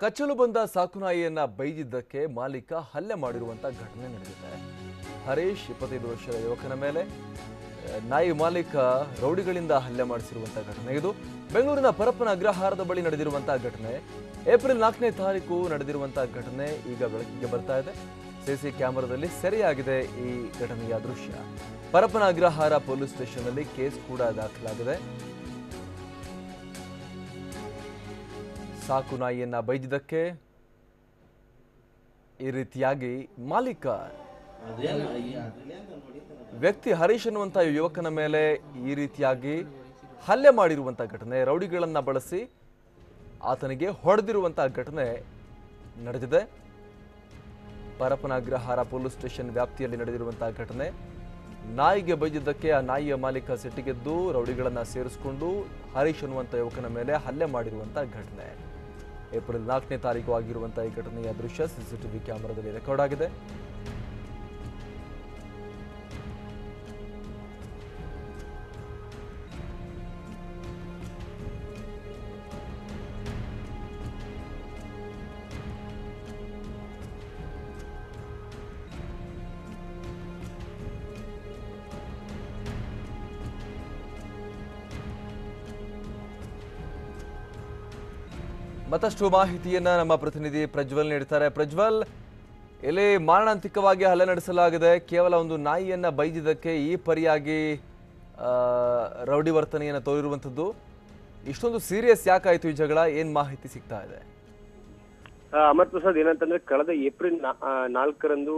ಕಚ್ಚಲು ಬಂದ ಸಾಕುನಾಯಿಯನ್ನ ಬೈದಿದ್ದಕ್ಕೆ ಮಾಲೀಕ ಹಲ್ಲೆ ಮಾಡಿರುವಂತ ಘಟನೆ ನಡೆದಿದೆ. ಹರೀಶ್ ಇಪ್ಪತ್ತೈದು ವರ್ಷದ ಯುವಕನ ಮೇಲೆ ನಾಯಿ ಮಾಲೀಕ ರೌಡಿಗಳಿಂದ ಹಲ್ಲೆ ಮಾಡಿಸಿರುವಂತಹ ಘಟನೆ ಇದು. ಬೆಂಗಳೂರಿನ ಪರಪ್ಪನ ಅಗ್ರಹಾರದ ಬಳಿ ನಡೆದಿರುವಂತಹ ಘಟನೆ. ಏಪ್ರಿಲ್ ನಾಲ್ಕನೇ ತಾರೀಕು ನಡೆದಿರುವಂತಹ ಘಟನೆ ಈಗ ಬೆಳಕಿಗೆ ಬರ್ತಾ ಇದೆ. ಸಿಸಿ ಕ್ಯಾಮೆರಾದಲ್ಲಿ ಸೆರೆಯಾಗಿದೆ ಈ ಘಟನೆಯ ದೃಶ್ಯ. ಪರಪ್ಪನ ಅಗ್ರಹಾರ ಪೊಲೀಸ್ ಸ್ಟೇಷನ್ನಲ್ಲಿ ಕೇಸ್ ಕೂಡ ದಾಖಲಾಗಿದೆ. ಸಾಕು ನಾಯಿಯನ್ನ ಬೈದಿದ್ದಕ್ಕೆ ಈ ರೀತಿಯಾಗಿ ಮಾಲೀಕ ವ್ಯಕ್ತಿ ಹರೀಶ್ ಅನ್ನುವಂಥ ಯುವಕನ ಮೇಲೆ ಈ ರೀತಿಯಾಗಿ ಹಲ್ಲೆ ಮಾಡಿರುವಂಥ ಘಟನೆ, ರೌಡಿಗಳನ್ನ ಬಳಸಿ ಆತನಿಗೆ ಹೊಡೆದಿರುವಂಥ ಘಟನೆ ನಡೆದಿದೆ. ಪರಪ್ಪನ ಅಗ್ರಹಾರ ಪೊಲೀಸ್ ಸ್ಟೇಷನ್ ವ್ಯಾಪ್ತಿಯಲ್ಲಿ ನಡೆದಿರುವಂತಹ ಘಟನೆ. ನಾಯಿಗೆ ಬೈದಿದ್ದಕ್ಕೆ ಆ ನಾಯಿಯ ಮಾಲೀಕ ಸಿಟ್ಟಿಗೆದ್ದು, ರೌಡಿಗಳನ್ನ ಸೇರಿಸಿಕೊಂಡು ಹರೀಶ್ ಅನ್ನುವಂಥ ಯುವಕನ ಮೇಲೆ ಹಲ್ಲೆ ಮಾಡಿರುವಂಥ ಘಟನೆ. ಏಪ್ರಿಲ್ ನಾಲ್ಕನೇ ತಾರೀಕು ಆಗಿರುವಂತಹ ಈ ಘಟನೆಯ ದೃಶ್ಯ ಸಿಸಿಟಿವಿ ಕ್ಯಾಮೆರಾದಲ್ಲಿ ರೆಕಾರ್ಡ್ ಆಗಿದೆ. ಮತ್ತಷ್ಟು ಮಾಹಿತಿಯನ್ನ ನಮ್ಮ ಪ್ರತಿನಿಧಿ ಪ್ರಜ್ವಲ್ ನೀಡ್ತಾರೆ. ಪ್ರಜ್ವಲ್ ಇಲ್ಲಿ ಮಾರಣಾಂತಿಕವಾಗಿ ಹಲ್ಲೆ ನಡೆಸಲಾಗಿದೆ. ಕೇವಲ ಒಂದು ನಾಯಿಯನ್ನ ಬೈದಿದ್ದಕ್ಕೆ ಈ ಪರಿಯಾಗಿ ರೌಡಿ ವರ್ತನೆಯನ್ನ ತೋರಿರುವಂಥದ್ದು. ಇಷ್ಟೊಂದು ಸೀರಿಯಸ್ ಯಾಕಾಯ್ತು ಈ ಜಗಳ? ಏನ್ ಮಾಹಿತಿ ಸಿಗ್ತಾ ಇದೆ? ಅಮರ್ ಪ್ರಸಾದ್ ಏನಂತಂದ್ರೆ, ಕಳೆದ ಏಪ್ರಿಲ್ ನಾಲ್ಕರಂದು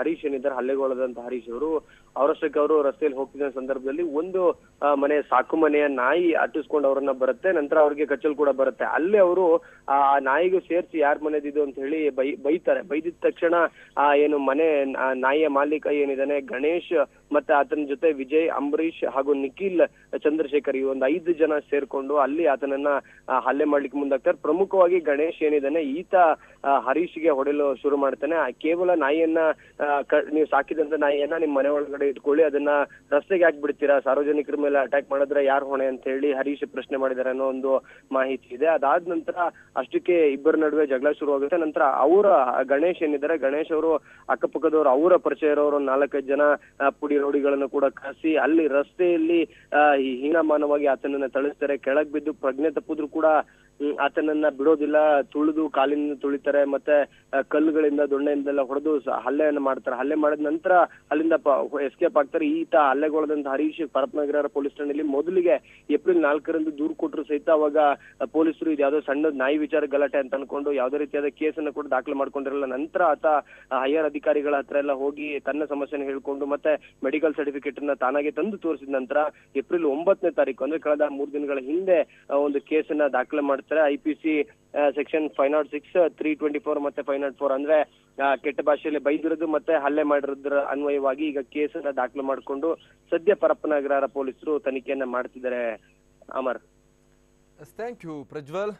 ಹರೀಶ್ ಏನಿದ್ದಾರೆ, ಹಲ್ಲೆಗೊಳದಂತ ಹರೀಶ್ ಅವರು ಅವರಷ್ಟಕ್ಕೆ ಅವರು ರಸ್ತೆಯಲ್ಲಿ ಹೋಗ್ತಿದ್ದ ಸಂದರ್ಭದಲ್ಲಿ ಒಂದು ಮನೆ, ಸಾಕು ಮನೆಯ ನಾಯಿ ಅಟ್ಟಿಸ್ಕೊಂಡು ಅವರನ್ನ ಬರುತ್ತೆ, ನಂತರ ಅವ್ರಿಗೆ ಕಚ್ಚಲ್ ಕೂಡ ಬರುತ್ತೆ. ಅಲ್ಲಿ ಅವರು, ಆ ನಾಯಿಗೂ ಸೇರಿಸಿ ಯಾರ ಮನೆದಿದು ಅಂತ ಹೇಳಿ ಬೈ, ಬೈತಾರೆ. ಬೈದಿದ ತಕ್ಷಣ, ಆ, ಏನು ಮನೆ ನಾಯಿಯ ಮಾಲೀಕ ಏನಿದಾನೆ ಗಣೇಶ್ ಮತ್ತೆ ಆತನ ಜೊತೆ ವಿಜಯ್ ಅಂಬರೀಶ್ ಹಾಗೂ ನಿಖಿಲ್ ಚಂದ್ರಶೇಖರ್ ಈ ಒಂದು ಐದು ಜನ ಸೇರ್ಕೊಂಡು ಅಲ್ಲಿ ಆತನನ್ನ ಹಲ್ಲೆ ಮಾಡ್ಲಿಕ್ಕೆ ಮುಂದಾಗ್ತಾರೆ. ಪ್ರಮುಖವಾಗಿ ಗಣೇಶ್ ಏನಿದಾನೆ ಈತ ಹರೀಶ್ಗೆ ಹೊಡೆಯಲು ಶುರು ಮಾಡ್ತಾನೆ. ಕೇವಲ ನಾಯಿಯನ್ನ ನೀವು ಸಾಕಿದಂತ ನಾಯಿಯನ್ನ ನಿಮ್ ಮನೆ ಒಳಗಡೆ ಇಟ್ಕೊಳ್ಳಿ, ಅದನ್ನ ರಸ್ತೆಗೆ ಹಾಕ್ಬಿಡ್ತೀರಾ? ಸಾರ್ವಜನಿಕರ ಮೇಲೆ ಅಟ್ಯಾಕ್ ಮಾಡಿದ್ರೆ ಯಾರು ಹೊಣೆ ಅಂತ ಹೇಳಿ ಹರೀಶ್ ಪ್ರಶ್ನೆ ಮಾಡಿದಾರೆ ಅನ್ನೋ ಒಂದು ಮಾಹಿತಿ ಇದೆ. ಅದಾದ ನಂತರ ಅಷ್ಟಕ್ಕೆ ಇಬ್ಬರ ನಡುವೆ ಜಗಳ ಶುರುವಾಗುತ್ತೆ. ನಂತರ ಅವರ ಗಣೇಶ್ ಏನಿದ್ದಾರೆ, ಗಣೇಶ್ ಅವರು ಅಕ್ಕಪಕ್ಕದವರು, ಅವರ ಪರಿಚಯ ಇರೋರು ನಾಲ್ಕೈದು ಜನ ಪುಡಿ ರೌಡಿಗಳನ್ನು ಕೂಡ ಕಸಿ ಅಲ್ಲಿ ರಸ್ತೆಯಲ್ಲಿ ಹೀನಮಾನವಾಗಿ ಆತನನ್ನ ತಳಿಸ್ತಾರೆ ಕೆಳಗ್ ಬಿದ್ದು ಪ್ರಜ್ಞೆ ತಪ್ಪಿದ್ರು ಕೂಡ ಆತನನ್ನ ಬಿಡೋದಿಲ್ಲ, ತುಳಿದು ಕಾಲಿನಿಂದ ತುಳಿತಾರೆ, ಮತ್ತೆ ಕಲ್ಲುಗಳಿಂದ ದೊಣ್ಣೆಯಿಂದೆಲ್ಲ ಹೊಡೆದು ಹಲ್ಲೆಯನ್ನು ಮಾಡ್ತಾರೆ. ಹಲ್ಲೆ ಮಾಡಿದ ನಂತರ ಅಲ್ಲಿಂದ ಎಸ್ಕೇಪ್ ಆಗ್ತಾರೆ. ಈತ ಹಲ್ಲೆಗೊಳದಂತ ಹರೀಶ್ ಪರಪನಗರ ಪೊಲೀಸ್ ಠಾಣೆಯಲ್ಲಿ ಮೊದಲಿಗೆ ಏಪ್ರಿಲ್ ನಾಲ್ಕರಂದು ದೂರು ಕೊಟ್ಟರು ಸಹಿತ. ಅವಾಗ ಪೊಲೀಸರು ಇದು ಯಾವ್ದೋ ಸಣ್ಣ ನಾಯಿ ವಿಚಾರ ಗಲಾಟೆ ಅಂತ ಅನ್ಕೊಂಡು ಯಾವ್ದೇ ರೀತಿಯಾದ ಕೇಸನ್ನ ಕೂಡ ದಾಖಲೆ ಮಾಡ್ಕೊಂಡಿರಲ್ಲ ನಂತರ ಆತ ಹೈಯರ್ ಅಧಿಕಾರಿಗಳ ಹತ್ರ ಎಲ್ಲ ಹೋಗಿ ತನ್ನ ಸಮಸ್ಯೆನ ಹೇಳ್ಕೊಂಡು, ಮತ್ತೆ ಮೆಡಿಕಲ್ ಸರ್ಟಿಫಿಕೇಟ್ ಅನ್ನ ತಾನಾಗೆ ತಂದು ತೋರಿಸಿದ ನಂತರ ಏಪ್ರಿಲ್ ಒಂಬತ್ತನೇ ತಾರೀಕು, ಅಂದ್ರೆ ಕಳೆದ ಮೂರು ದಿನಗಳ ಹಿಂದೆ ಒಂದು ಕೇಸನ್ನ ದಾಖಲೆ ಮಾಡ್ತಾರೆ I P C section five not six three twenty four ಮತ್ತೆ ಫೈವ್ ನಾಟ್ ಫೋರ್ ಅಂದ್ರೆ ಕೆಟ್ಟ ಭಾಷೆಯಲ್ಲಿ ಬೈದಿರೋದು ಮತ್ತೆ ಹಲ್ಲೆ ಮಾಡಿರೋದ್ರ ಅನ್ವಯವಾಗಿ ಈಗ ಕೇಸನ್ನ ದಾಖಲು ಮಾಡಿಕೊಂಡು ಸದ್ಯ ಪರಪ್ಪನಗರ ಪೊಲೀಸರು ತನಿಖೆಯನ್ನ ಮಾಡ್ತಿದ್ದಾರೆ, ಅಮರ್. Thank you Prajwal.